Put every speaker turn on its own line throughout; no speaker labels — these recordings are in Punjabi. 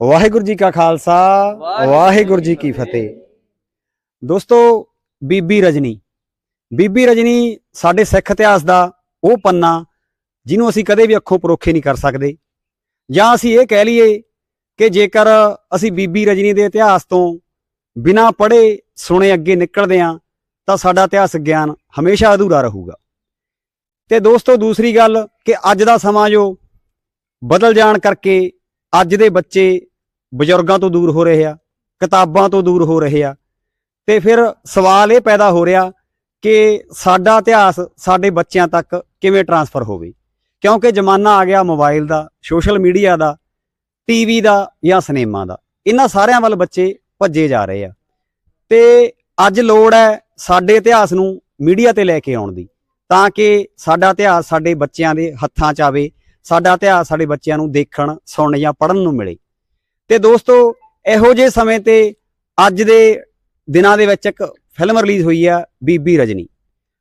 ਵਾਹਿਗੁਰੂ ਜੀ ਕਾ ਖਾਲਸਾ ਵਾਹਿਗੁਰੂ ਜੀ ਕੀ ਫਤਿਹ। ਦੋਸਤੋ ਬੀਬੀ ਰਜਨੀ। ਬੀਬੀ ਰਜਨੀ ਸਾਡੇ ਸਿੱਖ ਇਤਿਹਾਸ ਦਾ ਉਹ ਪੰਨਾ ਜਿਹਨੂੰ ਅਸੀਂ ਕਦੇ ਵੀ ਅੱਖੋਂ ਪਰੋਖੇ ਨਹੀਂ ਕਰ ਸਕਦੇ। ਜਾਂ ਅਸੀਂ ਇਹ ਕਹਿ ਲਈਏ ਕਿ ਜੇਕਰ ਅਸੀਂ ਬੀਬੀ ਰਜਨੀ ਦੇ ਇਤਿਹਾਸ ਤੋਂ ਬਿਨਾਂ ਪੜ੍ਹੇ ਸੁਣੇ ਅੱਗੇ ਨਿਕਲਦੇ ਹਾਂ ਤਾਂ ਸਾਡਾ ਇਤਿਹਾਸ ਗਿਆਨ ਹਮੇਸ਼ਾ ਅਧੂਰਾ ਰਹੂਗਾ। ਤੇ ਦੋਸਤੋ ਦੂਸਰੀ ਗੱਲ ਕਿ ਅੱਜ ਦਾ ਸਮਾਂ ਜੋ ਬਦਲ ਜਾਣ ਕਰਕੇ ਅੱਜ ਦੇ ਬੱਚੇ ਬਜ਼ੁਰਗਾਂ ਤੋਂ ਦੂਰ ਹੋ ਰਹੇ ਆ, ਕਿਤਾਬਾਂ ਤੋਂ ਦੂਰ ਹੋ ਰਹੇ ਆ। ਤੇ ਫਿਰ ਸਵਾਲ ਇਹ ਪੈਦਾ ਹੋ ਰਿਹਾ ਕਿ ਸਾਡਾ ਇਤਿਹਾਸ ਸਾਡੇ ਬੱਚਿਆਂ ਤੱਕ ਕਿਵੇਂ ਟਰਾਂਸਫਰ ਹੋਵੇ? ਕਿਉਂਕਿ ਜ਼ਮਾਨਾ ਆ ਗਿਆ ਮੋਬਾਈਲ ਦਾ, ਸੋਸ਼ਲ ਮੀਡੀਆ ਦਾ, ਟੀਵੀ ਦਾ ਜਾਂ ਸਿਨੇਮਾ ਦਾ। ਇਹਨਾਂ ਸਾਰਿਆਂ ਵੱਲ ਬੱਚੇ ਭੱਜੇ ਜਾ ਰਹੇ ਆ। ਤੇ ਅੱਜ ਲੋੜ ਹੈ ਸਾਡੇ ਇਤਿਹਾਸ ਨੂੰ ਮੀਡੀਆ ਤੇ ਲੈ ਕੇ ਆਉਣ ਦੀ, ਤਾਂ ਕਿ ਸਾਡਾ ਇਤਿਹਾਸ ਸਾਡੇ ਬੱਚਿਆਂ ਦੇ ਹੱਥਾਂ 'ਚ ਆਵੇ ਸਾਡਾ ਇਤਿਹਾਸ ਸਾਡੇ ਬੱਚਿਆਂ ਨੂੰ ਦੇਖਣ, ਸੁਣਨ ਜਾਂ ਪੜ੍ਹਨ ਨੂੰ ਮਿਲੇ। ਤੇ ਦੋਸਤੋ, ਇਹੋ ਜਿਹੇ ਸਮੇਂ ਤੇ ਅੱਜ ਦੇ ਦਿਨਾਂ ਦੇ ਵਿੱਚ ਇੱਕ ਫਿਲਮ ਰਿਲੀਜ਼ ਹੋਈ ਆ, ਬੀਬੀ ਰਜਨੀ।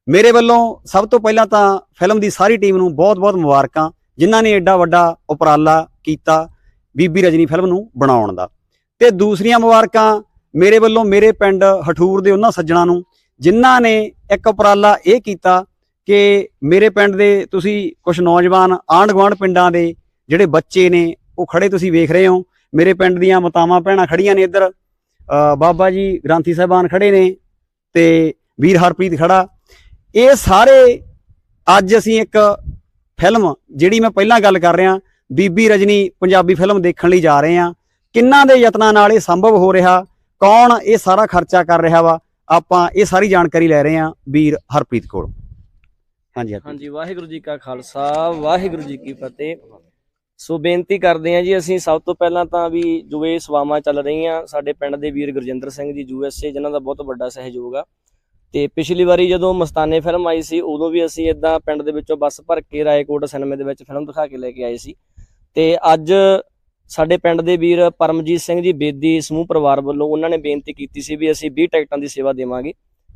ਮੇਰੇ ਵੱਲੋਂ ਸਭ ਤੋਂ ਪਹਿਲਾਂ ਤਾਂ ਫਿਲਮ ਦੀ ਸਾਰੀ ਟੀਮ ਨੂੰ ਬਹੁਤ-ਬਹੁਤ ਮੁਬਾਰਕਾਂ, ਜਿਨ੍ਹਾਂ ਨੇ ਐਡਾ ਵੱਡਾ ਉਪਰਾਲਾ ਕੀਤਾ ਬੀਬੀ ਰਜਨੀ ਫਿਲਮ ਨੂੰ ਬਣਾਉਣ ਦਾ। ਤੇ ਦੂਸਰੀਆਂ ਮੁਬਾਰਕਾਂ ਮੇਰੇ ਵੱਲੋਂ ਮੇਰੇ ਪਿੰਡ ਹਠੂਰ ਦੇ ਉਹਨਾਂ ਸੱਜਣਾ ਨੂੰ, ਜਿਨ੍ਹਾਂ ਨੇ ਇੱਕ ਉਪਰਾਲਾ ਇਹ ਕੀਤਾ ਕਿ ਮੇਰੇ ਪਿੰਡ ਦੇ ਤੁਸੀਂ ਕੁਝ ਨੌਜਵਾਨ ਆਂਢ ਗੁਆਂਢ ਪਿੰਡਾਂ ਦੇ ਜਿਹੜੇ ਬੱਚੇ ਨੇ, ਉਹ ਖੜੇ ਤੁਸੀਂ ਵੇਖ ਰਹੇ ਹੋ। ਮੇਰੇ ਪਿੰਡ ਦੀਆਂ ਮਤਾਵਾਂ ਭੈਣਾਂ ਖੜੀਆਂ ਨੇ ਇੱਧਰ। ਬਾਬਾ ਜੀ ਗ੍ਰਾਂਥੀ ਸਾਹਿਬਾਨ ਖੜੇ ਨੇ ਤੇ ਵੀਰ ਹਰਪ੍ਰੀਤ ਖੜਾ। ਇਹ ਸਾਰੇ ਅੱਜ ਅਸੀਂ ਇੱਕ ਫਿਲਮ ਜਿਹੜੀ ਮੈਂ ਪਹਿਲਾਂ ਗੱਲ ਕਰ ਰਿਹਾ, ਬੀਬੀ ਰਜਨੀ ਪੰਜਾਬੀ ਫਿਲਮ ਦੇਖਣ ਲਈ ਜਾ ਰਹੇ ਹਾਂ। ਕਿੰਨਾਂ ਦੇ ਯਤਨਾਂ ਨਾਲ ਇਹ ਸੰਭਵ ਹੋ ਰਿਹਾ? ਕੌਣ ਇਹ ਸਾਰਾ ਖਰਚਾ ਕਰ ਰਿਹਾ ਵਾ? ਆਪਾਂ ਇਹ ਸਾਰੀ ਜਾਣਕਾਰੀ ਲੈ ਰਹੇ ਹਾਂ ਵੀਰ ਹਰਪ੍ਰੀਤ ਕੋਲ। ਹਾਂਜੀ
ਹਾਂਜੀ। ਵਾਹਿਗੁਰੂ ਜੀ ਕਾ ਖਾਲਸਾ, ਵਾਹਿਗੁਰੂ ਜੀ ਕੀ ਫਤਿਹ। ਸੋ ਬੇਨਤੀ ਕਰਦੇ ਹਾਂ ਜੀ, ਅਸੀਂ ਸਭ ਤੋਂ ਪਹਿਲਾਂ ਤਾਂ ਵੀ ਜੋ ਇਹ ਸੇਵਾਵਾਂ ਚੱਲ ਰਹੀਆਂ। ਸਾਡੇ ਪਿੰਡ ਦੇ ਵੀਰ ਗੁਰਜਿੰਦਰ ਸਿੰਘ ਜੀ ਯੂਐਸਏ ਜਿਨ੍ਹਾਂ ਦਾ ਬਹੁਤ ਵੱਡਾ ਸਹਿਯੋਗ ਆ। ਤੇ ਪਿਛਲੀ ਵਾਰੀ ਜਦੋਂ ਮਸਤਾਨੇ ਫਿਲਮ ਆਈ ਸੀ, ਉਦੋਂ ਵੀ ਅਸੀਂ ਇਦਾਂ ਪਿੰਡ ਦੇ ਵਿੱਚੋਂ ਬੱਸ ਭਰ ਕੇ ਰਾਏਕੋਟ ਸਿਨੇਮੇ ਦੇ ਵਿੱਚ ਫਿਲਮ ਦਿਖਾ ਕੇ ਲੈ ਕੇ ਆਏ ਸੀ। ਤੇ ਅੱਜ ਸਾਡੇ ਪਿੰਡ ਦੇ ਵੀਰ ਪਰਮਜੀਤ ਸਿੰਘ ਜੀ, ਬੇਦੀ ਸਮੂਹ ਪਰਿਵਾਰ ਵੱਲੋਂ ਉਹਨਾਂ ਨੇ ਬੇਨਤੀ ਕੀਤੀ ਸੀ ਵੀ ਅਸੀਂ 20 ਟਿਕਟਾਂ ਦੀ ਸੇਵਾ ਦੇਵਾਂਗੇ।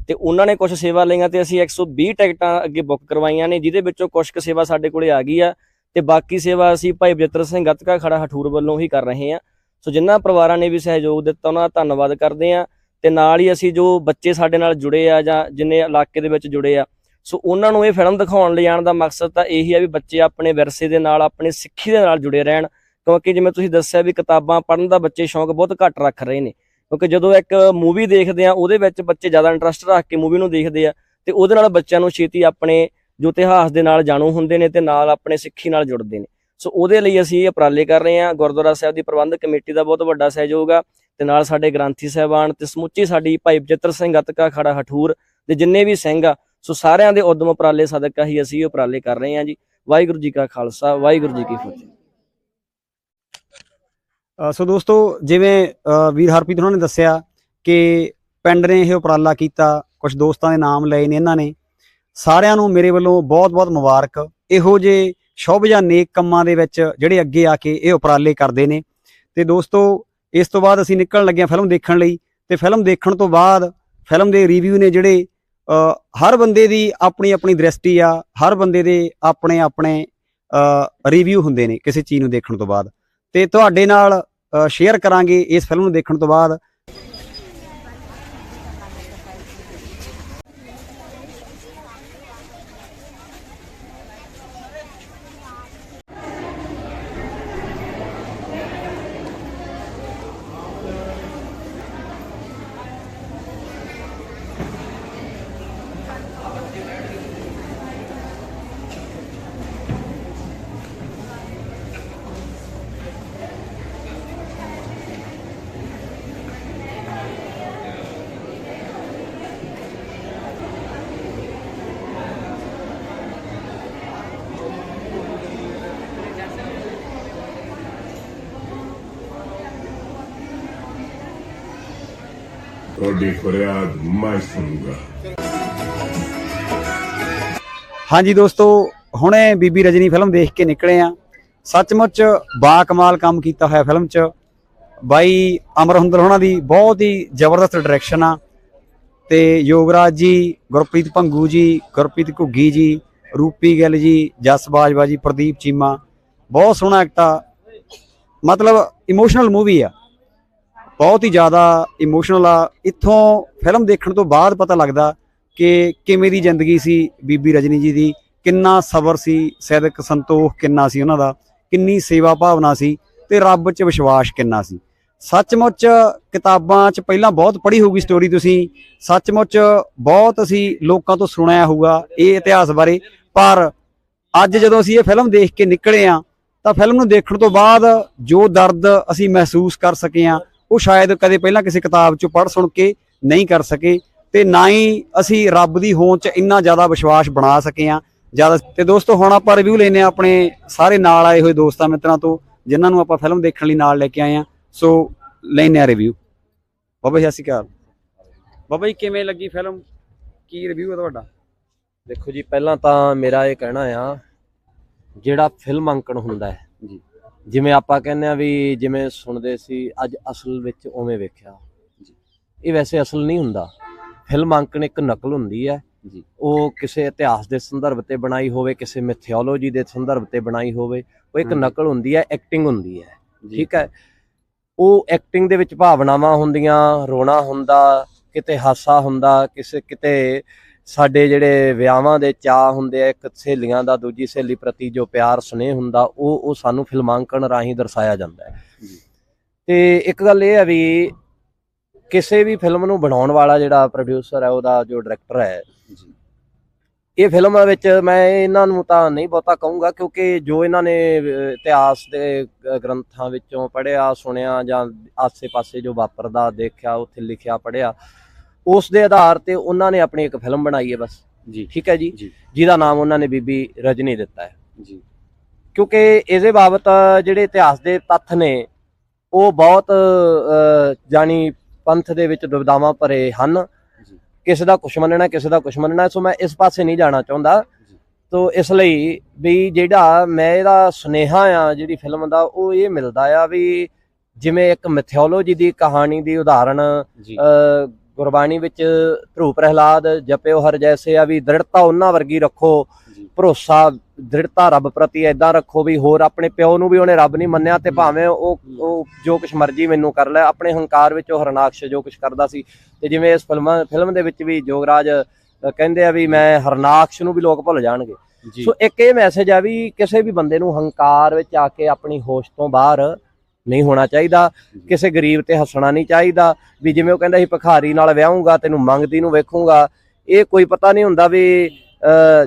ਤੇ ਉਹਨਾਂ ਨੇ ਕੁਝ ਸੇਵਾ ਲਈਆਂ ਤੇ ਅਸੀਂ 120 ਟਿਕਟਾਂ ਅੱਗੇ ਬੁੱਕ ਕਰਵਾਈਆਂ ਨੇ, ਜਿਹਦੇ ਵਿੱਚੋਂ ਕੁਝ ਕੁ ਸੇਵਾ ਸਾਡੇ ਕੋਲੇ ਆ ਗਈ ਆ ਤੇ ਬਾਕੀ ਸੇਵਾ ਅਸੀਂ ਭਾਈ ਬਜਿੱਤਰ ਸਿੰਘ ਗੱਤਕਾ ਖੜਾ ਹਠੂਰ ਵੱਲੋਂ ਹੀ ਕਰ ਰਹੇ ਹਾਂ। ਸੋ ਜਿਨ੍ਹਾਂ ਪਰਿਵਾਰਾਂ ਨੇ ਵੀ ਸਹਿਯੋਗ ਦਿੱਤਾ, ਉਹਨਾਂ ਦਾ ਧੰਨਵਾਦ ਕਰਦੇ ਹਾਂ ਤੇ ਨਾਲ ਹੀ ਅਸੀਂ ਜੋ ਬੱਚੇ ਸਾਡੇ ਨਾਲ ਜੁੜੇ ਆ ਜਾਂ ਜਿੰਨੇ ਇਲਾਕੇ ਦੇ ਵਿੱਚ ਜੁੜੇ ਆ, ਸੋ ਉਹਨਾਂ ਨੂੰ ਇਹ ਫਿਲਮ ਦਿਖਾਉਣ ਲਈ ਜਾਣ ਦਾ ਮਕਸਦ ਤਾਂ ਇਹੀ ਆ ਵੀ ਬੱਚੇ ਆਪਣੇ ਵਿਰਸੇ ਦੇ ਨਾਲ, ਆਪਣੇ ਸਿੱਖੀ ਦੇ ਨਾਲ ਜੁੜੇ ਰਹਿਣ, ਕਿਉਂਕਿ ਜਿਵੇਂ ਤੁਸੀਂ ਦੱਸਿਆ ਵੀ ਕਿਤਾਬਾਂ ਪੜ੍ਹਨ ਦਾ ਬੱਚੇ ਸ਼ੌਂਕ ਬਹੁਤ ਘੱਟ ਰੱਖ ਰਹੇ ਨੇ। ਕਿਉਂਕਿ ਜਦੋਂ ਇੱਕ ਮੂਵੀ ਦੇਖਦੇ ਆ ਉਹਦੇ ਵਿੱਚ ਬੱਚੇ ਜ਼ਿਆਦਾ ਇੰਟਰਸਟ ਰੱਖ ਕੇ ਮੂਵੀ ਨੂੰ ਦੇਖਦੇ ਆ, ਤੇ ਉਹਦੇ ਨਾਲ ਬੱਚਿਆਂ ਨੂੰ ਛੇਤੀ ਆਪਣੇ ਜੋ ਇਤਿਹਾਸ ਦੇ ਨਾਲ ਜਾਣੂ ਹੁੰਦੇ ਨੇ ਤੇ ਨਾਲ ਆਪਣੇ ਸਿੱਖੀ ਨਾਲ ਜੁੜਦੇ ਨੇ। ਸੋ ਉਹਦੇ ਲਈ ਅਸੀਂ ਇਹ ਉਪਰਾਲੇ ਕਰ ਰਹੇ ਹਾਂ। ਗੁਰਦੁਆਰਾ ਸਾਹਿਬ ਦੀ ਪ੍ਰਬੰਧਕ ਕਮੇਟੀ ਦਾ ਬਹੁਤ ਵੱਡਾ ਸਹਿਯੋਗ ਆ ਤੇ ਨਾਲ ਸਾਡੇ ਗ੍ਰੰਥੀ ਸਾਹਿਬਾਨ ਤੇ ਸਮੁੱਚੀ ਸਾਡੀ ਭਾਈ ਬਚਿੱਤਰ ਸਿੰਘ ਗੱਤਕਾ ਖੜਾ ਹਠੂਰ ਤੇ ਜਿੰਨੇ ਵੀ ਸਿੰਘ ਆ, ਸੋ ਸਾਰਿਆਂ ਦੇ ਉਦਮ ਉਪਰਾਲੇ ਸਦਕਾ ਹੀ ਅਸੀਂ ਇਹ ਉਪਰਾਲੇ ਕਰ ਰਹੇ ਹਾਂ ਜੀ। ਵਾਹਿਗੁਰੂ ਜੀ ਕਾ ਖਾਲਸਾ, ਵਾਹਿਗੁਰੂ ਜੀ ਕੀ ਫਤਿਹ।
ਸੋ ਦੋਸਤੋ, ਜਿਵੇਂ ਵੀਰ ਹਰਪ੍ਰੀਤ ਉਹਨਾਂ ਨੇ ਦੱਸਿਆ ਕਿ ਪਿੰਡ ਨੇ ਇਹ ਉਪਰਾਲਾ ਕੀਤਾ ਕੁਝ ਦੋਸਤਾਂ ਦੇ ਨਾਮ ਲਏ ਨੇ ਇਹਨਾਂ ਨੇ। ਸਾਰਿਆਂ ਨੂੰ ਮੇਰੇ ਵੱਲੋਂ ਬਹੁਤ-ਬਹੁਤ ਮੁਬਾਰਕ। ਇਹੋ ਜੇ ਸ਼ੁਭ ਜਾਂ ਨੇਕ ਕੰਮਾਂ ਦੇ ਵਿੱਚ ਜਿਹੜੇ ਅੱਗੇ ਆ ਕੇ ਇਹ ਉਪਰਾਲੇ ਕਰਦੇ ਨੇ। ਤੇ ਦੋਸਤੋ, ਇਸ ਤੋਂ ਬਾਅਦ ਅਸੀਂ ਨਿਕਲਣ ਲੱਗੇ ਹਾਂ ਫਿਲਮ ਦੇਖਣ ਲਈ। ਤੇ ਫਿਲਮ ਦੇਖਣ ਤੋਂ ਬਾਅਦ ਫਿਲਮ ਦੇ ਰਿਵਿਊ ਨੇ ਜਿਹੜੇ ਹਰ ਬੰਦੇ ਦੀ ਆਪਣੀ ਆਪਣੀ ਦ੍ਰਿਸ਼ਟੀ ਆ, ਹਰ ਬੰਦੇ ਦੇ ਆਪਣੇ ਆਪਣੇ ਰਿਵਿਊ ਹੁੰਦੇ ਨੇ ਕਿਸੇ ਚੀਜ਼ ਨੂੰ ਦੇਖਣ ਤੋਂ ਬਾਅਦ। ਤੇ ਤੁਹਾਡੇ ਨਾਲ ਸ਼ੇਅਰ ਕਰਾਂਗੇ ਇਸ ਫਿਲਮ ਨੂੰ ਦੇਖਣ ਤੋਂ ਬਾਅਦ।
ਤੁਹਾਡੀ ਫਰਿਆਦ ਮੈਂ ਸੁਣੂਗਾ।
ਹਾਂਜੀ ਦੋਸਤੋ, ਹੁਣੇ ਬੀਬੀ ਰਜਨੀ ਫਿਲਮ ਦੇਖ ਕੇ ਨਿਕਲੇ ਆ। ਸੱਚਮੁੱਚ ਬਾ ਕਮਾਲ ਕੰਮ ਕੀਤਾ ਹੋਇਆ ਫਿਲਮ 'ਚ। ਬਾਈ ਅਮਰ ਹੁੰਦਲ ਹੋਣਾ ਦੀ ਬਹੁਤ ਹੀ ਜ਼ਬਰਦਸਤ ਡਾਇਰੈਕਸ਼ਨ ਆ। ਤੇ ਯੋਗਰਾਜ ਜੀ, ਗੁਰਪ੍ਰੀਤ ਭੰਗੂ ਜੀ, ਗੁਰਪ੍ਰੀਤ ਘੁੱਗੀ ਜੀ, ਰੂਪੀ ਗਿੱਲ ਜੀ, ਜਸ ਬਾਜਵਾ ਜੀ, ਪ੍ਰਦੀਪ ਚੀਮਾ, ਬਹੁਤ ਸੋਹਣਾ ਐਕਟਾ ਮਤਲਬ ਇਮੋਸ਼ਨਲ ਮੂਵੀ ਆ। ਬਹੁਤ ਹੀ ਜ਼ਿਆਦਾ ਇਮੋਸ਼ਨਲ ਆ। ਇੱਥੋਂ ਫਿਲਮ ਦੇਖਣ ਤੋਂ ਬਾਅਦ ਪਤਾ ਲੱਗਦਾ ਕਿ ਕਿਵੇਂ ਦੀ ਜ਼ਿੰਦਗੀ ਸੀ ਬੀਬੀ ਰਜਨੀ ਜੀ ਦੀ, ਕਿੰਨਾ ਸਬਰ ਸੀ ਸੈਦਕ ਸੰਤੋਖ ਕਿੰਨਾ ਸੀ ਉਹਨਾਂ ਦਾ, ਕਿੰਨੀ ਸੇਵਾ ਭਾਵਨਾ ਸੀ ਤੇ ਰੱਬ 'ਚ ਵਿਸ਼ਵਾਸ ਕਿੰਨਾ ਸੀ। ਸੱਚਮੁੱਚ ਕਿਤਾਬਾਂ 'ਚ ਪਹਿਲਾਂ ਬਹੁਤ ਪੜ੍ਹੀ ਹੋਊਗੀ ਸਟੋਰੀ ਤੁਸੀਂ। ਸੱਚਮੁੱਚ ਬਹੁਤ ਅਸੀਂ ਲੋਕਾਂ ਤੋਂ ਸੁਣਿਆ ਹੋਊਗਾ ਇਹ ਇਤਿਹਾਸ ਬਾਰੇ। ਪਰ ਅੱਜ ਜਦੋਂ ਅਸੀਂ ਇਹ ਫਿਲਮ ਦੇਖ ਕੇ ਨਿਕਲੇ ਆ ਤਾਂ ਫਿਲਮ ਨੂੰ ਦੇਖਣ ਤੋਂ ਬਾਅਦ ਜੋ ਦਰਦ ਅਸੀਂ ਮਹਿਸੂਸ ਕਰ ਸਕੇ ਆ ਉਹ ਸ਼ਾਇਦ ਕਦੇ ਪਹਿਲਾਂ ਕਿਸੇ ਕਿਤਾਬ 'ਚੋਂ ਪੜ੍ਹ ਸੁਣ ਕੇ ਨਹੀਂ ਕਰ ਸਕੇ ਤੇ ਨਾ ਹੀ ਅਸੀਂ ਰੱਬ ਦੀ ਹੋਂਦ 'ਚ ਇੰਨਾ ਜ਼ਿਆਦਾ ਵਿਸ਼ਵਾਸ ਬਣਾ ਸਕੇ ਆ ਜ਼ਿਆਦਾ ਤੇ ਦੋਸਤੋ ਹੁਣ ਆਪਾਂ ਰਿਵਿਊ ਲੈਨੇ ਆ ਆਪਣੇ ਸਾਰੇ ਨਾਲ ਆਏ ਹੋਏ ਦੋਸਤਾਂ ਮਿੱਤਰਾਂ ਤੋਂ ਜਿਨ੍ਹਾਂ ਨੂੰ ਆਪਾਂ ਫਿਲਮ ਦੇਖਣ ਲਈ ਨਾਲ ਲੈ ਕੇ ਆਏ ਆ ਸੋ ਲੈਨੇ ਆ ਰਿਵਿਊ ਬਾਬਾ ਜੀ ਸਤਿ ਸ਼੍ਰੀ ਅਕਾਲ। ਬਾਬਾ ਜੀ ਕਿਵੇਂ ਲੱਗੀ ਫਿਲਮ ਕੀ ਰਿਵਿਊ ਹੈ ਤੁਹਾਡਾ?
ਦੇਖੋ ਜੀ ਪਹਿਲਾਂ ਤਾਂ ਮੇਰਾ ਇਹ ਕਹਿਣਾ ਆ ਜਿਹੜਾ ਫਿਲਮ ਅੰਕਣ ਹੁੰਦਾ ਹੈ
ਜੀ।
ਜਿਵੇਂ ਆਪਾਂ ਕਹਿੰਦੇ ਆ ਵੀ ਜਿਵੇਂ ਸੁਣਦੇ ਸੀ ਅੱਜ ਅਸਲ ਵਿੱਚ ਉਵੇਂ ਵੇਖਿਆ।
ਜੀ।
ਇਹ ਵੈਸੇ ਅਸਲ ਨਹੀਂ ਹੁੰਦਾ। ਫਿਲਮ ਅੰਕਣ ਇੱਕ ਨਕਲ ਹੁੰਦੀ ਹੈ।
ਜੀ।
ਉਹ ਕਿਸੇ ਇਤਿਹਾਸ ਦੇ ਸੰਦਰਭ ਤੇ ਬਣਾਈ ਹੋਵੇ ਕਿਸੇ ਮਿਥਿਓਲੋਜੀ ਦੇ ਸੰਦਰਭ ਤੇ ਬਣਾਈ ਹੋਵੇ ਉਹ ਇੱਕ। ਨਕਲ ਹੁੰਦੀ ਹੈ ਐਕਟਿੰਗ ਹੁੰਦੀ ਹੈ। ਠੀਕ ਹੈ? ਉਹ ਐਕਟਿੰਗ ਦੇ ਵਿੱਚ ਭਾਵਨਾਵਾਂ ਹੁੰਦੀਆਂ ਰੋਣਾ ਹੁੰਦਾ ਕਿਤੇ ਹਾਸਾ ਹੁੰਦਾ ਕਿਸੇ ਕਿਤੇ ਸਾਡੇ ਜਿਹੜੇ ਵਿਆਹਾਂ ਦੇ ਚਾਹ ਹੁੰਦੇ ਆ ਇੱਕ ਸਹੇਲੀਆਂ ਦਾ ਦੂਜੀ ਸਹੇਲੀ ਪ੍ਰਤੀ ਜੋ ਪਿਆਰ ਸਨੇਹ ਹੁੰਦਾ ਉਹ ਉਹ ਸਾਨੂੰ ਫਿਲਮਾਂਕਣ ਰਾਹੀਂ ਦਰਸਾਇਆ ਜਾਂਦਾ ਹੈ। ਤੇ ਇੱਕ ਗੱਲ ਇਹ ਹੈ ਵੀ ਕਿਸੇ ਵੀ ਫਿਲਮ ਨੂੰ ਬਣਾਉਣ ਵਾਲਾ ਜਿਹੜਾ ਪ੍ਰੋਡਿਊਸਰ ਹੈ ਉਹਦਾ ਜੋ ਡਾਇਰੈਕਟਰ ਹੈ ਇਹ ਫਿਲਮ ਵਿੱਚ ਮੈਂ ਇਹਨਾਂ ਨੂੰ ਤਾਂ ਨਹੀਂ ਬਹੁਤਾ ਕਹੂੰਗਾ ਕਿਉਂਕਿ ਜੋ ਇਹਨਾਂ ਨੇ ਇਤਿਹਾਸ ਦੇ ਗ੍ਰੰਥਾਂ ਵਿੱਚੋਂ ਪੜ੍ਹਿਆ ਸੁਣਿਆ ਜਾਂ ਆਸੇ-ਪਾਸੇ ਜੋ ਵਾਪਰਦਾ ਦੇਖਿਆ ਉੱਥੇ ਲਿਖਿਆ ਪੜ੍ਹਿਆ ਉਸ ਦੇ ਆਧਾਰ ਤੇ ਉਹਨਾਂ ਨੇ ਆਪਣੀ ਇੱਕ ਫਿਲਮ ਬਣਾਈ ਹੈ ਬਸ।
ਜੀ।
ਠੀਕ ਹੈ ਜੀ? ਜਿਹਦਾ ਨਾਮ ਉਹਨਾਂ ਨੇ ਬੀਬੀ ਰਜਨੀ ਦਿੱਤਾ ਹੈ।
ਜੀ।
ਕਿਉਂਕਿ ਇਹਦੇ ਬਾਬਤ ਜਿਹੜੇ ਇਤਿਹਾਸ ਦੇ ਤੱਥ ਨੇ ਉਹ ਬਹੁਤ ਜਾਣੀ ਪੰਥ ਦੇ ਵਿੱਚ ਦੁਬਦਾਵਾਂ ਭਰੇ ਹਨ। ਕਿਸੇ ਦਾ ਕੁਛ ਮੰਨਣਾ ਕਿਸੇ ਦਾ ਕੁਛ ਮੰਨਣਾ ਸੋ ਮੈਂ ਇਸ ਪਾਸੇ ਨਹੀਂ ਜਾਣਾ ਚਾਹੁੰਦਾ। ਤੋ ਇਸ ਲਈ ਵੀ ਜਿਹੜਾ ਮੈਂ ਇਹਦਾ ਸੁਨੇਹਾ ਆ ਜਿਹੜੀ ਫਿਲਮ ਦਾ ਉਹ ਇਹ ਮਿਲਦਾ ਆ ਵੀ ਜਿਵੇਂ ਇੱਕ ਮਿਥਿਓਲੋਜੀ ਦੀ ਕਹਾਣੀ ਦੀ ਉਦਾਹਰਣ ਗੁਰਬਾਣੀ ਵਿੱਚ ਧਰੂ ਪ੍ਰਹਿਲਾਦ ਜਪਿਓ ਹਰ ਜੈਸੇ ਆ ਵੀ ਦ੍ਰਿੜਤਾ ਉਹਨਾਂ ਵਰਗੀ ਰੱਖੋ ਭਰੋਸਾ ਦ੍ਰਿੜਤਾ ਰੱਬ ਪ੍ਰਤੀ ਐਦਾਂ ਰੱਖੋ ਵੀ ਹੋਰ ਆਪਣੇ ਪਿਓ ਨੂੰ ਵੀ ਉਹਨੇ ਰੱਬ ਨਹੀਂ ਮੰਨਿਆ ਤੇ ਭਾਵੇਂ ਉਹ ਉਹ ਜੋ ਕੁਛ ਮਰਜ਼ੀ ਮੈਨੂੰ ਕਰ ਲੈ ਆਪਣੇ ਹੰਕਾਰ ਵਿੱਚ ਉਹ ਹਰਨਾਕਸ਼ ਜੋ ਕੁਛ ਕਰਦਾ ਸੀ ਤੇ ਜਿਵੇਂ ਇਸ ਫਿਲਮ ਫਿਲਮ ਦੇ ਵਿੱਚ ਵੀ ਜੋਗਰਾਜ ਕਹਿੰਦੇ ਆ ਵੀ ਮੈਂ ਹਰਨਾਕਸ਼ ਨੂੰ ਵੀ ਲੋਕ ਭੁੱਲ ਜਾਣਗੇ। ਸੋ ਇੱਕ ਇਹ ਮੈਸੇਜ ਆ ਵੀ ਕਿਸੇ ਵੀ ਬੰਦੇ ਨੂੰ ਹੰਕਾਰ ਵਿੱਚ ਆ ਕੇ ਆਪਣੀ ਹੋਸ਼ ਤੋਂ ਬਾਹਰ ਨਹੀਂ ਹੋਣਾ ਚਾਹੀਦਾ ਕਿਸੇ ਗਰੀਬ ਤੇ ਹੱਸਣਾ ਨਹੀਂ ਚਾਹੀਦਾ ਵੀ ਜਿਵੇਂ ਉਹ ਕਹਿੰਦਾ ਸੀ ਭਿਖਾਰੀ ਨਾਲ ਵਿਆਹੂੰਗਾ ਤੈਨੂੰ ਮੰਗਦੀ ਨੂੰ ਵੇਖੂੰਗਾ ਇਹ ਕੋਈ ਪਤਾ ਨਹੀਂ ਹੁੰਦਾ ਵੀ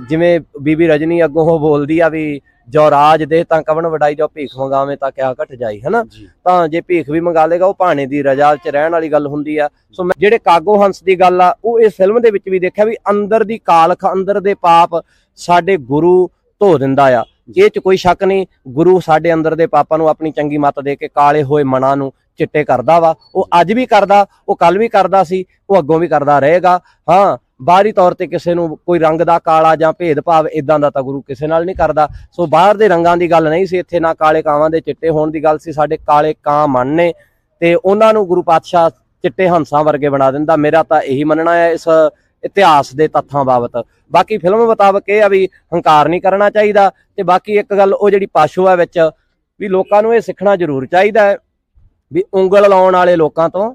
ਜਿਵੇਂ ਬੀਬੀ ਰਜਨੀ ਅੱਗੋਂ ਉਹ ਬੋਲਦੀ ਆ ਵੀ ਜੋ ਰਾਜ ਦੇ ਤਾਂ ਕਵਣ ਵਡਾਈ ਜੋ ਭੀਖ ਮੰਗਾਵੇਂ ਤਾਂ ਕਿਆ ਘਟ ਜਾਈ ਹਨਾ? ਤਾਂ ਜੇ ਭੀਖ ਵੀ ਮੰਗਾ ਲੇਗਾ ਉਹ ਭਾਣੇ ਦੀ ਰਜਾ 'ਚ ਰਹਿਣ ਵਾਲੀ ਗੱਲ ਹੁੰਦੀ ਆ। ਸੋ ਮੈਂ ਜਿਹੜੇ ਕਾਗੋ ਹੰਸ ਦੀ ਗੱਲ ਆ ਉਹ ਇਸ ਫਿਲਮ ਦੇ ਵਿੱਚ ਵੀ ਦੇਖਿਆ ਵੀ ਅੰਦਰ ਦੀ ਕਾਲਖ ਅੰਦਰ ਦੇ ਪਾਪ ਸਾਡੇ ਗੁਰੂ ਧੋ ਦਿੰਦਾ ਆ। ਇਹ 'ਚ ਕੋਈ ਸ਼ੱਕ ਨਹੀਂ, ਗੁਰੂ ਸਾਡੇ ਅੰਦਰ ਦੇ ਪਾਪਾਂ ਨੂੰ ਆਪਣੀ ਚੰਗੀ ਮੱਤ ਦੇ ਕੇ ਕਾਲੇ ਹੋਏ ਮਨਾਂ ਨੂੰ ਚਿੱਟੇ ਕਰਦਾ ਵਾ। ਉਹ ਅੱਜ ਵੀ ਕਰਦਾ, ਉਹ ਕੱਲ ਵੀ ਕਰਦਾ ਸੀ, ਉਹ ਅੱਗੋਂ ਵੀ ਕਰਦਾ ਰਹੇਗਾ। ਹਾਂ, ਬਾਹਰੀ ਤੌਰ ਤੇ ਕਿਸੇ ਨੂੰ ਕੋਈ ਰੰਗ ਦਾ ਕਾਲਾ ਜਾਂ ਭੇਦਭਾਵ ਇਦਾਂ ਦਾ ਤਾਂ ਗੁਰੂ ਕਿਸੇ ਨਾਲ ਨਹੀਂ ਕਰਦਾ। ਸੋ ਬਾਹਰ ਦੇ ਰੰਗਾਂ ਦੀ ਗੱਲ ਨਹੀਂ ਸੀ, ਇੱਥੇ ਨਾ ਕਾਲੇ ਕਾਵਾਂ ਦੇ ਚਿੱਟੇ ਹੋਣ ਦੀ ਗੱਲ ਸੀ, ਸਾਡੇ ਕਾਲੇ ਕਾਂ ਮਨ ਨੇ। ਤੇ ਉਹਨਾਂ ਨੂੰ ਗੁਰੂ ਪਾਤਸ਼ਾਹ ਚਿੱਟੇ ਹੰਸਾਂ ਵਰਗੇ ਬਣਾ ਦਿੰਦਾ। ਮੇਰਾ ਤਾਂ ਇਹੀ ਮੰਨਣਾ ਹੈ, ਇਸ ਇਤਿਹਾਸ ਦੇ ਤੱਥਾਂ ਬਾਬਤ। ਬਾਕੀ ਫਿਲਮ ਮੁਤਾਬਕ ਇਹ ਆ ਵੀ ਹੰਕਾਰ ਨਹੀਂ ਕਰਨਾ ਚਾਹੀਦਾ ਤੇ ਬਾਕੀ ਇੱਕ ਗੱਲ ਉਹ ਜਿਹੜੀ ਪਾਸ਼ੋ ਹੈ ਵਿੱਚ ਵੀ ਲੋਕਾਂ ਨੂੰ ਇਹ ਸਿੱਖਣਾ ਜ਼ਰੂਰ ਚਾਹੀਦਾ ਹੈ ਵੀ ਉਂਗਲ ਲਾਉਣ ਵਾਲੇ ਲੋਕਾਂ ਤੋਂ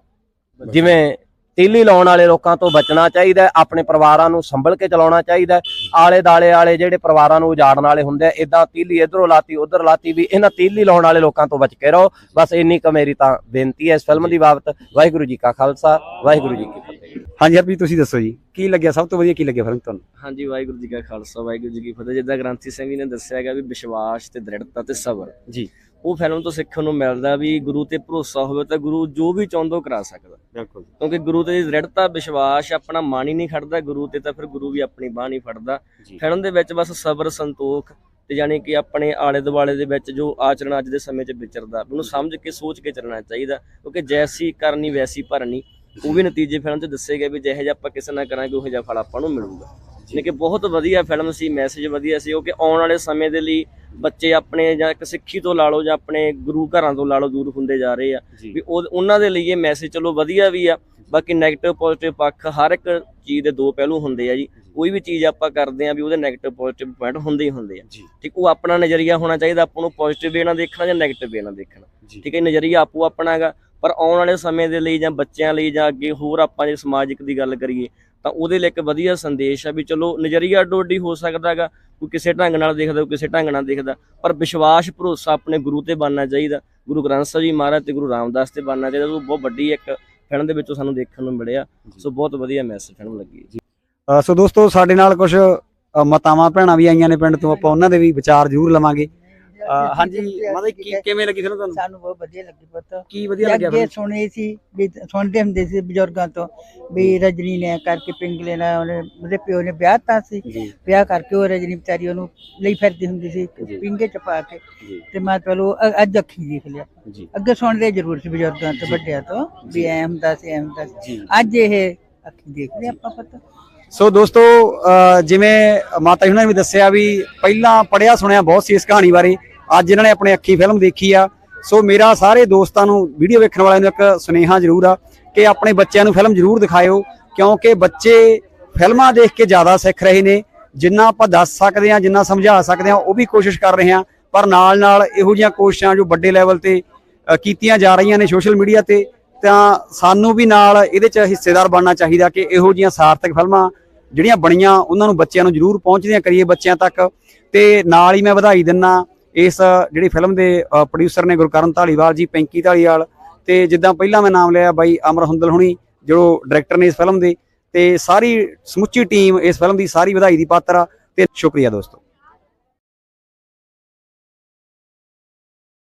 ਜਿਵੇਂ ਤੀਲੀ ਲਾਉਣ ਵਾਲੇ ਲੋਕਾਂ ਤੋਂ ਬਚਣਾ ਚਾਹੀਦਾ ਹੈ ਆਪਣੇ ਪਰਿਵਾਰਾਂ ਨੂੰ ਸੰਭਲ ਕੇ ਚਲਾਉਣਾ ਚਾਹੀਦਾ ਹੈ। ਆਲੇ ਦਾਲੇ ਵਾਲੇ ਜਿਹੜੇ ਪਰਿਵਾਰਾਂ ਨੂੰ ਉਜਾੜਨ ਵਾਲੇ ਹੁੰਦੇ ਆ ਇਦਾਂ ਤੀਲੀ ਇਧਰੋਂ ਲਾਤੀ ਉਧਰ ਲਾਤੀ ਵੀ ਇਹਨਾਂ ਤੀਲੀ ਲਾਉਣ ਵਾਲੇ ਲੋਕਾਂ ਤੋਂ ਬਚ ਕੇ ਰਹੋ। ਬਸ ਇੰਨੀ ਕੁ ਮੇਰੀ ਤਾਂ ਬੇਨਤੀ ਹੈ ਇਸ ਫਿਲਮ ਦੀ ਬਾਬਤ। ਵਾਹਿਗੁਰੂ ਜੀ ਕਾ ਖਾਲਸਾ ਵਾਹਿਗੁਰੂ ਜੀ ਕੀ ਫਤਿਹ।
ਹਾਂਜੀ ਹਰਪ੍ਰੀਤ ਤੁਸੀਂ ਦੱਸੋ ਜੀ ਕੀ ਲੱਗਿਆ? ਸਭ ਤੋਂ ਵਧੀਆ ਕੀ ਲੱਗਿਆ ਫਿਲਮ ਤੁਹਾਨੂੰ?
ਹਾਂਜੀ ਵਾਹਿਗੁਰੂ ਜੀ ਕਾ ਖਾਲਸਾ ਵਾਹਿਗੁਰੂ ਜੀ ਕੀ ਫਤਿਹ। ਜਿੱਦਾਂ ਗ੍ਰੰਥੀ ਸਿੰਘ ਜੀ ਨੇ ਦੱਸਿਆ ਗਿਆ ਵੀ ਵਿਸ਼ਵਾਸ ਤੇ ਦ੍ਰਿੜਤਾ ਤੇ ਸਬਰ।
ਜੀ।
ਉਹ ਫਿਲਮ ਤੋਂ ਸਿੱਖਣ ਨੂੰ ਮਿਲਦਾ ਵੀ ਗੁਰੂ ਤੇ ਭਰੋਸਾ ਹੋਵੇ ਤਾਂ ਗੁਰੂ ਜੋ ਵੀ ਚਾਹੁੰਦਾ ਕਰਾ ਸਕਦਾ।
ਬਿਲਕੁਲ।
ਕਿਉਂਕਿ ਗੁਰੂ ਤੇ ਦ੍ਰਿੜਤਾ ਵਿਸ਼ਵਾਸ ਆਪਣਾ ਮਨ ਹੀ ਨਹੀਂ ਖੜਦਾ ਗੁਰੂ ਤੇ ਤਾਂ ਫਿਰ ਗੁਰੂ ਵੀ ਆਪਣੀ ਬਾਹ ਨਹੀਂ ਫੜਦਾ। ਫਿਲਮ ਦੇ ਵਿੱਚ ਬਸ ਸਬਰ ਸੰਤੋਖ ਤੇ ਯਾਨੀ ਕਿ ਆਪਣੇ ਆਲੇ ਦੁਆਲੇ ਦੇ ਵਿੱਚ ਜੋ ਆਚਰਣ ਅੱਜ ਦੇ ਸਮੇਂ 'ਚ ਵਿਚਰਦਾ ਉਹਨੂੰ ਸਮਝ ਕੇ ਸੋਚ ਕੇ ਚੱਲਣਾ ਚਾਹੀਦਾ। ਕਿਉਂਕਿ ਜੈਸੀ ਕਰਨੀ ਵੈਸੀ ਭਰਨੀ ਉਹ ਵੀ ਨਤੀਜੇ ਫਿਲਮ 'ਚ ਦੱਸੇ ਗਏ ਵੀ ਜਿਹੇ ਜਿਹਾ ਆਪਾਂ ਕਿਸੇ ਨਾਲ ਕਰਾਂਗੇ ਉਹ ਜਿਹਾ ਫਲ ਆਪਾਂ ਨੂੰ ਮਿਲੂਗਾ। ਜਿਵੇਂ ਕਿ ਬਹੁਤ ਵਧੀਆ ਫਿਲਮ ਸੀ ਮੈਸੇਜ ਵਧੀਆ ਸੀ ਉਹ ਕਿ ਆਉਣ ਵਾਲੇ ਸਮੇਂ ਦੇ ਲਈ ਬੱਚੇ ਆਪਣੇ ਜਾਂ ਇੱਕ ਸਿੱਖੀ ਤੋਂ ਲਾ ਲਓ ਜਾਂ ਆਪਣੇ ਗੁਰੂ ਘਰਾਂ ਤੋਂ ਲਾ ਲਓ ਦੂਰ ਹੁੰਦੇ ਜਾ ਰਹੇ ਆ। ਵੀ ਉਹ ਉਹਨਾਂ ਦੇ ਲਈ ਇਹ ਮੈਸੇਜ ਚਲੋ ਵਧੀਆ ਵੀ ਆ ਬਾਕੀ ਨੈਗੇਟਿਵ ਪੋਜ਼ਿਟਿਵ ਪੱਖ ਹਰ ਇੱਕ ਚੀਜ਼ ਦੇ ਦੋ ਪਹਿਲੂ ਹੁੰਦੇ ਆ ਜੀ। ਕੋਈ ਵੀ ਚੀਜ਼ ਆਪਾਂ ਕਰਦੇ ਆ ਵੀ ਉਹਦੇ ਨੈਗੇਟਿਵ ਪੋਜ਼ਿਟਿਵ ਪੁਆਇੰਟ ਹੁੰਦੇ ਹੀ ਹੁੰਦੇ ਆ। ਠੀਕ ਉਹ ਆਪਣਾ ਨਜ਼ਰੀਆ ਹੋਣਾ ਚਾਹੀਦਾ ਆਪਾਂ ਨੂੰ ਪੋਜ਼ਿਟਿਵ ਵੇ ਨਾਲ ਦੇਖਣਾ ਜਾਂ ਨੈਗੇਟਿਵ ਵੇ ਨਾਲ ਦੇਖਣਾ। ਠੀਕ ਹੈ ਨਜ਼ਰੀਆ ਆਪੋ ਆਪਣਾ ਹੈਗਾ ਪਰ ਆਉਣ ਵਾਲੇ ਸਮੇਂ ਦੇ ਲਈ ਜਾਂ ਬੱਚਿਆਂ ਲਈ ਜਾਂ ਅੱਗੇ ਹੋਰ ਆਪਾਂ ਜੇ ਸਮਾਜਿਕ ਦੀ ਗੱਲ ਕਰੀਏ ਤਾਂ ਉਹਦੇ ਲਈ ਇੱਕ ਵਧੀਆ ਸੰਦੇਸ਼ ਆ ਵੀ ਚਲੋ ਨਜ਼ਰੀਆ ਡੋਡੀ ਹੋ ਸਕਦਾ ਹੈਗਾ ਕੋਈ ਕਿਸੇ ਢੰਗ ਨਾਲ ਦੇਖਦਾ ਕੋਈ ਕਿਸੇ ਢੰਗ ਨਾਲ ਦੇਖਦਾ ਪਰ ਵਿਸ਼ਵਾਸ ਭਰੋਸਾ ਆਪਣੇ ਗੁਰੂ ਤੇ ਬਣਨਾ ਚਾਹੀਦਾ। ਗੁਰੂ ਗ੍ਰੰਥ ਸਾਹਿਬ ਜੀ ਮਹਾਰਾਜ ਤੇ ਗੁਰੂ ਰਾਮਦਾਸ ਤੇ ਬਣਨਾ ਚਾਹੀਦਾ ਉਹ ਬਹੁਤ ਵੱਡੀ ਇੱਕ ਫਿਲਮ ਦੇ ਵਿੱਚੋਂ ਸਾਨੂੰ ਦੇਖਣ ਨੂੰ ਮਿਲਿਆ। ਸੋ ਬਹੁਤ ਵਧੀਆ ਮੈਸੇਜ ਫਿਲਮ ਲੱਗੀ। ਜੀ।
ਸੋ ਦੋਸਤੋ ਸਾਡੇ ਨਾਲ ਕੁਝ ਮਤਾਵਾਂ ਭੈਣਾਂ ਵੀ ਆਈਆਂ ਨੇ ਪਿੰਡ ਤੋਂ ਆਪਾਂ ਉਹਨਾਂ ਦੇ ਵੀ ਵਿਚਾਰ ਜ਼ਰੂਰ ਲਵਾਂਗੇ। ਹਾਂਜੀ ਮਤਲਬ ਕੀ ਕਿਵੇਂ ਲੱਗੀ ਫਿਲਮ ਤੁਹਾਨੂੰ?
ਸਾਨੂੰ ਬਹੁਤ ਵਧੀਆ ਲੱਗੀ ਪੁੱਤ।
ਕੀ ਵਧੀਆ ਲੱਗਿਆ
ਅੱਗੇ ਸੁਣੇ ਸੀ ਵੀ ਸੁਣਦੇ ਹੁੰਦੇ ਸੀ ਬਜ਼ੁਰਗਾਂ ਤੋਂ ਵੀ ਰਜਨੀ ਨੇ ਕਰਕੇ ਪਿੰਗਲੇ ਨਾਲ ਉਹਨੇ ਉਹਦੇ ਪਿਓ ਨੇ ਵਿਆਹ ਤਾਂ ਸੀ।
ਜੀ।
ਵਿਆਹ ਕਰਕੇ ਉਹ ਰਜਨੀ ਵਿਚਾਰੀ ਉਹਨੂੰ ਲਈ ਫਿਰਦੀ ਹੁੰਦੀ ਸੀ
ਜੀ।
ਪਿੰਗੇ ਚ ਪਾ ਕੇ।
ਜੀ।
ਤੇ ਮੈਂ ਚਲੋ ਅ- ਅੱਜ ਅੱਖੀ ਦੇਖ ਲਿਆ।
ਜੀ।
ਅੱਗੇ ਸੁਣਦੇ ਜ਼ਰੂਰ ਸੀ ਬਜ਼ੁਰਗਾਂ ਤੋਂ ਵੱਡਿਆਂ ਤੋਂ ਵੀ ਐ ਹੁੰਦਾ ਸੀ ਐ ਹੁੰਦਾ ਸੀ।
ਜੀ।
ਅੱਜ ਇਹ ਅੱਖੀ ਦੇਖ ਲਿਆ ਆਪਾਂ ਪਤਾ।
ਸੋ ਦੋਸਤੋ ਅ, ਜਿਵੇਂ ਮਾਤਾ ਜੀ ਹੁਣਾਂ ਨੇ ਵੀ ਦੱਸਿਆ ਵੀ ਪਹਿਲਾਂ ਪੜਿਆ ਸੁਣਿਆ ਬਹੁਤ ਸੀ ਇਸ ਕਹਾਣੀ ਬਾਰੇ। ਅੱਜ ਇਹਨਾਂ ਨੇ ਆਪਣੇ ਅੱਖੀ ਫਿਲਮ ਦੇਖੀ ਆ। ਸੋ ਮੇਰਾ ਸਾਰੇ ਦੋਸਤਾਂ ਨੂੰ ਵੀਡੀਓ ਵੇਖਣ ਵਾਲਿਆਂ ਨੂੰ ਇੱਕ ਸੁਨੇਹਾ ਜ਼ਰੂਰ ਆ ਕਿ ਆਪਣੇ ਬੱਚਿਆਂ ਨੂੰ ਫਿਲਮ ਜ਼ਰੂਰ ਦਿਖਾਇਓ, ਕਿਉਂਕਿ ਬੱਚੇ ਫਿਲਮਾਂ ਦੇਖ ਕੇ ਜ਼ਿਆਦਾ ਸਿੱਖ ਰਹੇ ਨੇ। ਜਿੰਨਾ ਆਪਾਂ ਦੱਸ ਸਕਦੇ ਹਾਂ, ਜਿੰਨਾ ਸਮਝਾ ਸਕਦੇ ਹਾਂ, ਉਹ ਵੀ ਕੋਸ਼ਿਸ਼ ਕਰ ਰਹੇ ਹਾਂ। ਪਰ ਨਾਲ ਨਾਲ ਇਹੋ ਜਿਹੀਆਂ ਕੋਸ਼ਿਸ਼ਾਂ ਜੋ ਵੱਡੇ ਲੈਵਲ ਤੇ ਕੀਤੀਆਂ ਜਾ ਰਹੀਆਂ ਨੇ ਸੋਸ਼ਲ ਮੀਡੀਆ ਤੇ, ਤਾਂ ਸਾਨੂੰ ਵੀ ਨਾਲ ਇਹਦੇ 'ਚ ਹਿੱਸੇਦਾਰ ਬਣਨਾ ਚਾਹੀਦਾ ਕਿ ਇਹੋ ਜਿਹੀਆਂ ਸਾਰਥਕ ਫਿਲਮਾਂ ਜਿਹੜੀਆਂ ਬਣੀਆਂ, ਉਹਨਾਂ ਨੂੰ ਬੱਚਿਆਂ ਨੂੰ ਜ਼ਰੂਰ ਪਹੁੰਚਦੀਆਂ ਕਰੀਏ ਬੱਚਿਆਂ ਤੱਕ। ਤੇ ਨਾਲ ਹੀ ਮੈਂ ਵਧਾਈ ਦਿੰਨਾ ਇਸ ਜਿਹੜੀ ਫਿਲਮ ਦੇ ਪ੍ਰੋਡਿਊਸਰ ਨੇ ਗੁਰਕਰਨ ਢਾਲੀਵਾਲ ਜੀ, ਪੈਂਕੀ ਢਾਲੀਵਾਲ ਤੇ ਜਿੱਦਾਂ ਪਹਿਲਾਂ ਮੈਂ ਨਾਮ ਲਿਆ ਬਾਈ ਅਮਰ ਹੁੰਦਲ ਹੁਣੀ, ਜੋ ਡਾਇਰੈਕਟਰ ਨੇ ਇਸ ਫਿਲਮ ਦੇ ਤੇ ਸਾਰੀ ਸਮੁੱਚੀ ਟੀਮ ਇਸ ਫਿਲਮ ਦੀ ਸਾਰੀ ਵਧਾਈ ਦੀ ਪਾਤਰ ਆ ਤੇ ਸ਼ੁਕਰੀਆ ਦੋਸਤੋ।